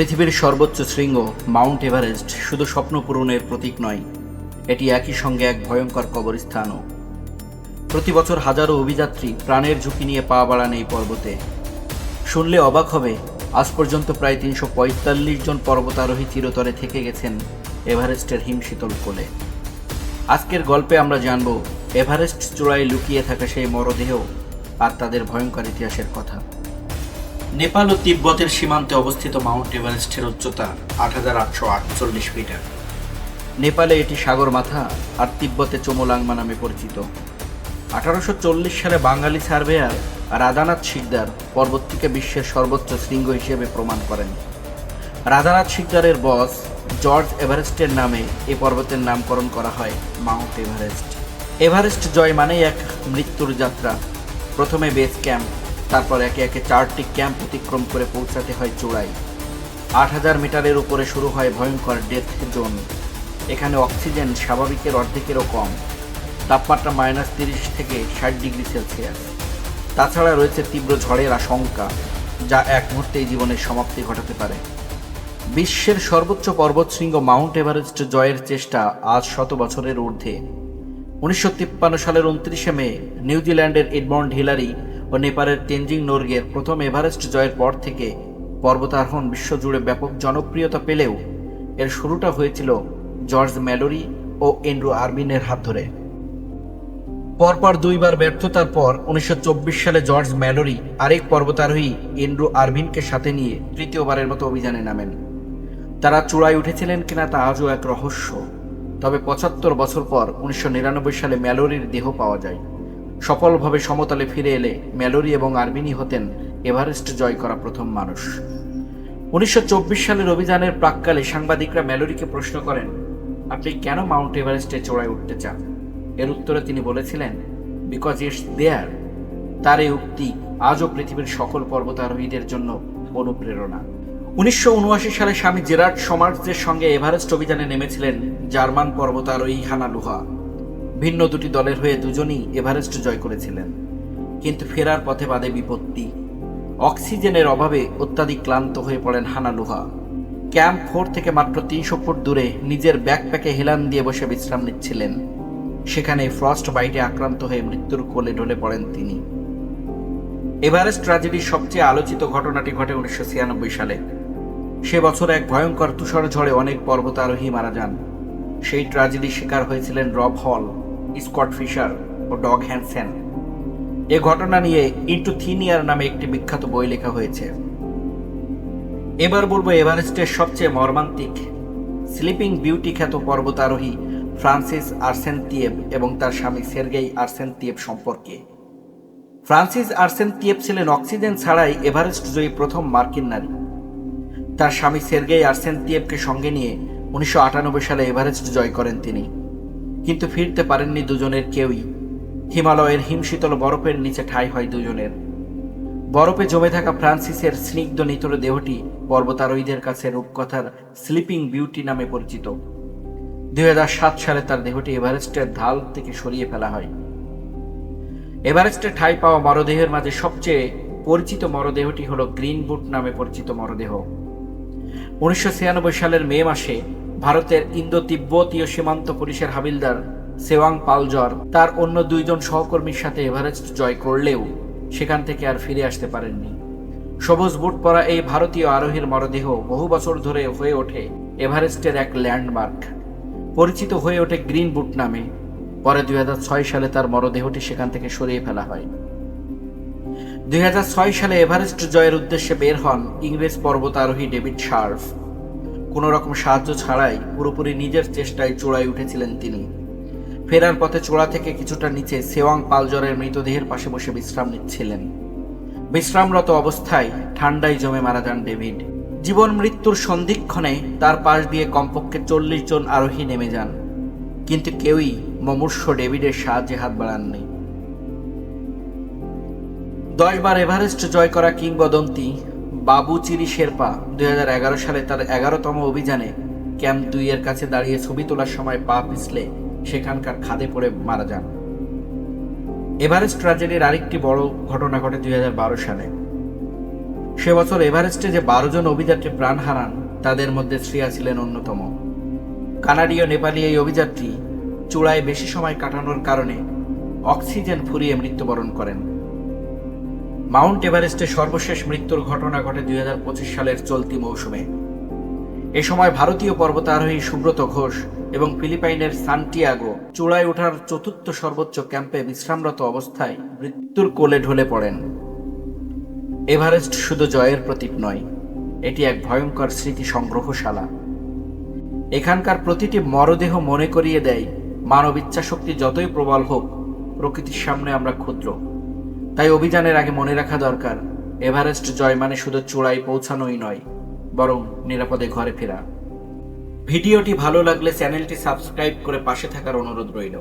পৃথিবীর সর্বোচ্চ শৃঙ্গ মাউন্ট এভারেস্ট শুধু স্বপ্ন পূরণের প্রতীক নয়, এটি একই সঙ্গে এক ভয়ঙ্কর কবরস্থানও। প্রতি বছর হাজারো অভিযাত্রী প্রাণের ঝুঁকি নিয়ে পা বাড়ান এই পর্বতে। শুনলে অবাক হবে, আজ পর্যন্ত প্রায় তিনশো পঁয়তাল্লিশ জন পর্বতারোহী চিরতরে থেকে গেছেন এভারেস্টের হিমশীতল কোলে। আজকের গল্পে আমরা জানব, এভারেস্ট চূড়ায় লুকিয়ে থাকা সেই মরদেহ আর তাদের ভয়ঙ্কর ইতিহাসের কথা। নেপাল ও তিব্বতের সীমান্তে অবস্থিত মাউন্ট এভারেস্টের উচ্চতা আট হাজার আটশো আটচল্লিশ মিটার। নেপালে এটি সাগর মাথা আর তিব্বতে চোমোলাংমা নামে পরিচিত। আঠারোশো চল্লিশ সালে বাঙালি সার্ভেয়ার রাধানাথ শিকদার পর্বতটিকে বিশ্বের সর্বোচ্চ শৃঙ্গ হিসেবে প্রমাণ করেন। রাধানাথ শিকদারের বস জর্জ এভারেস্টের নামে এ পর্বতের নামকরণ করা হয় মাউন্ট এভারেস্ট। এভারেস্ট জয় মানেই এক মৃত্যুর যাত্রা। প্রথমে বেস ক্যাম্প তারপর একে একে চারটি ক্যাম্প অতিক্রম করে পৌঁছাতে হয় চূড়ায়। আট হাজার মিটারের উপরে শুরু হয় ভয়ঙ্কর ডেথ জোন এখানে অক্সিজেন স্বাভাবিকের অর্ধেকেরও কম। তাপমাত্রা মাইনাস তিরিশ থেকে ষাট ডিগ্রি সেলসিয়াস তাছাড়া রয়েছে তীব্র ঝড়ের আশঙ্কা, যা এক মুহূর্তেই জীবনের সমাপ্তি ঘটাতে পারে। বিশ্বের সর্বোচ্চ পর্বতশৃঙ্গ মাউন্ট এভারেস্ট জয়ের চেষ্টা আজ শত বছরের ঊর্ধ্বে। উনিশশো তিপ্পান্ন সালের উনত্রিশে মে, নিউজিল্যান্ডের এডমন্ড হিলারি ও নেপালের তেনজিং নোর্গের প্রথম এভারেস্ট জয়ের পর থেকে পর্বতারোহণ বিশ্বজুড়ে ব্যাপক জনপ্রিয়তা পেলেও এর শুরুটা হয়েছিল জর্জ ম্যালোরি ও এন্ড্রু আরবিনের হাত ধরে। পরপর দুইবার ব্যর্থতার পর উনিশশো চব্বিশ সালে জর্জ ম্যালোরি আরেক পর্বতারোহী এন্ড্রু আরভিনকে সাথে নিয়ে তৃতীয়বারের মতো অভিযানে নামেন। তারা চূড়ায় উঠেছিলেন কিনা তা আজও এক রহস্য। তবে পঁচাত্তর বছর পর উনিশশো নিরানব্বই সালে ম্যালোরির দেহ পাওয়া যায়। সফলভাবে সমতলে ফিরে এলে ম্যালোরি এবং আর্মিনি হতেন এভারেস্ট জয় করা প্রথম মানুষ। উনিশশো চব্বিশ সালের অভিযানের প্রাককালে সাংবাদিকরা ম্যালোরিকে প্রশ্ন করেন, আপনি কেন মাউন্ট এভারেস্টে চড়ায় উঠতে চান? এর উত্তরে তিনি বলেছিলেন বিকজ ইটস দেয়ার তার এই উক্তি আজও পৃথিবীর সকল পর্বতারোহীদের জন্য অনুপ্রেরণা। উনিশশো উনআশি সালে স্বামী জেরার্ড সমার্সের সঙ্গে এভারেস্ট অভিযানে নেমেছিলেন জার্মান পর্বতারোহী হানা লুহা ভিন্ন দুটি দলের হয়ে দুজনই এভারেস্ট জয় করেছিলেন। কিন্তু ফেরার পথে বাদে বিপত্তি। অক্সিজেনের অভাবে অত্যাধিক ক্লান্ত হয়ে পড়েন হানা লুহা। ক্যাম্প ফোর থেকে মাত্র তিনশো ফুট দূরে নিজের ব্যাকপ্যাকে হেলান দিয়ে বসে বিশ্রাম নিচ্ছিলেন। সেখানে ফ্রস্ট বাইটে আক্রান্ত হয়ে মৃত্যুর কোলে ঢলে পড়েন তিনি। এভারেস্ট ট্র্যাজেডির সবচেয়ে আলোচিত ঘটনাটি ঘটে উনিশশো ছিয়ানব্বই সালে। সে বছর এক ভয়ঙ্কর তুষার ঝড়ে অনেক পর্বতারোহী মারা যান। সেই ট্র্যাজেডির শিকার হয়েছিলেন রব হল। স্কট ফিশার ও ডগ হ্যানসেন। এ ঘটনা নিয়ে ইন্টু থিন ইয়ার নামে একটি বিখ্যাত বই লেখা হয়েছে। এবার বলব এভারেস্টের সবচেয়ে মর্মান্তিক স্লিপিং বিউটি খ্যাত পর্বতারোহী ফ্রান্সিস আর্সেনতিয়েব এবং তার স্বামী সের্গেই আর্সেনতিয়েব সম্পর্কে। ফ্রান্সিস আর্সেনতিয়েব ছিলেন অক্সিজেন ছাড়াই এভারেস্ট জয়ী প্রথম মার্কিন নারী। তার স্বামী সের্গেই আর্সেনতিয়েবকে সঙ্গে নিয়ে উনিশশো আটানব্বই সালে এভারেস্ট জয় করেন তিনি। কিন্তু ফিরতে পারেননি দুজনের কেউই। হিমালয়ের হিমশীতল বরফের নিচে ঠাঁই হয় দুজনের। বরফে জমে থাকা ফ্রান্সিসের স্নিগ্ধ নিতর দেহটি পর্বতারোহীদের কাছে রূপকথার স্লিপিং বিউটি নামে পরিচিত। দুই হাজার সাত সালে তার দেহটি এভারেস্টের ঢাল থেকে সরিয়ে ফেলা হয়। এভারেস্টের ঠাঁই পাওয়া মরদেহের মাঝে সবচেয়ে পরিচিত মরদেহটি হল গ্রিন বুট নামে পরিচিত মরদেহ। উনিশশো ছিয়ানব্বই সালের মে মাসে ভারতের ইন্দো তিব্বতীয় সীমান্ত পুলিশের হাবিলদার সেওয়াং পালজর তার অন্য দুইজন সহকর্মীর সাথে এভারেস্ট জয় করলেও সেখান থেকে আর ফিরে আসতে পারেননি। সবুজ বুট পরা এই ভারতীয় আরোহীর মরদেহ বহু বছর ধরে হয়ে ওঠে এভারেস্টের এক ল্যান্ডমার্ক। পরিচিত হয়ে ওঠে গ্রিন বুট নামে। পরে দুই ছয় সালে তার মরদেহটি সেখান থেকে সরিয়ে ফেলা হয়। দুই হাজার ছয় সালে এভারেস্ট জয়ের উদ্দেশ্যে বের হন ইংরেজ পর্বতারোহী ডেভিড শার্ফ। কোনো রকম সাহায্য ছাড়াই পুরোপুরি নিজের চেষ্টায় চূড়ায় উঠেছিলেন তিনি। ফেরার পথে চূড়া থেকে কিছুটা নিচে সেওয়াং পালজরের মৃতদেহের পাশে বসে বিশ্রাম নিচ্ছিলেন। বিশ্রামরত অবস্থায় ঠান্ডায় জমে মারা যান ডেভিড। জীবন মৃত্যুর সন্ধিক্ষণে তার পাশ দিয়ে কমপক্ষে চল্লিশ জন আরোহী নেমে যান। কিন্তু কেউই মমূর্ষ ডেভিডের সাহায্যে হাত বাড়াননি। দশবার এভারেস্ট জয় করা কিংবদন্তি বাবু চিরি শেরপা, দুই সালে তার এগারোতম অভিযানে ক্যাম্প দুইয়ের কাছে দাঁড়িয়ে ছবি তোলার সময় পা পিছলে সেখানকার খাদে পড়ে মারা যান। এভারেস্ট ট্র্যাজেডির আরেকটি বড় ঘটনা ঘটে দুই সালে। সে বছর এভারেস্টে যে বারো জন অভিযাত্রী প্রাণ হারান, তাদের মধ্যে শ্রিয়া ছিলেন অন্যতম। কানাডীয় নেপালি এই অভিযাত্রী চূড়ায় বেশি সময় কাটানোর কারণে অক্সিজেন ফুরিয়ে মৃত্যুবরণ করেন। মাউন্ট এভারেস্টে সর্বশেষ মৃত্যুর ঘটনা ঘটে দুই হাজার পঁচিশ সালের চলতি মৌসুমে। এ সময় ভারতীয় পর্বতারোহী সুব্রত ঘোষ এবং ফিলিপাইনের সান্টিয়াগো চূড়ায় ওঠার চতুর্থ সর্বোচ্চ ক্যাম্পে বিশ্রামরত অবস্থায় মৃত্যুর কোলে ঢলে পড়েন। এভারেস্ট শুধু জয়ের প্রতীক নয়, এটি এক ভয়ঙ্কর স্মৃতি সংগ্রহশালা এখানকার প্রতিটি মরদেহ মনে করিয়ে দেয় মানব ইচ্ছাশক্তি যতই প্রবল হোক, প্রকৃতির সামনে আমরা ক্ষুদ্র। তাই অভিযানের আগে মনে রাখা দরকার, এভারেস্ট জয় মানে শুধু চূড়ায় পৌঁছানোই নয়, বরং নিরাপদে ঘরে ফেরা। ভিডিওটি ভালো লাগলে চ্যানেলটি সাবস্ক্রাইব করে পাশে থাকার অনুরোধ রইল।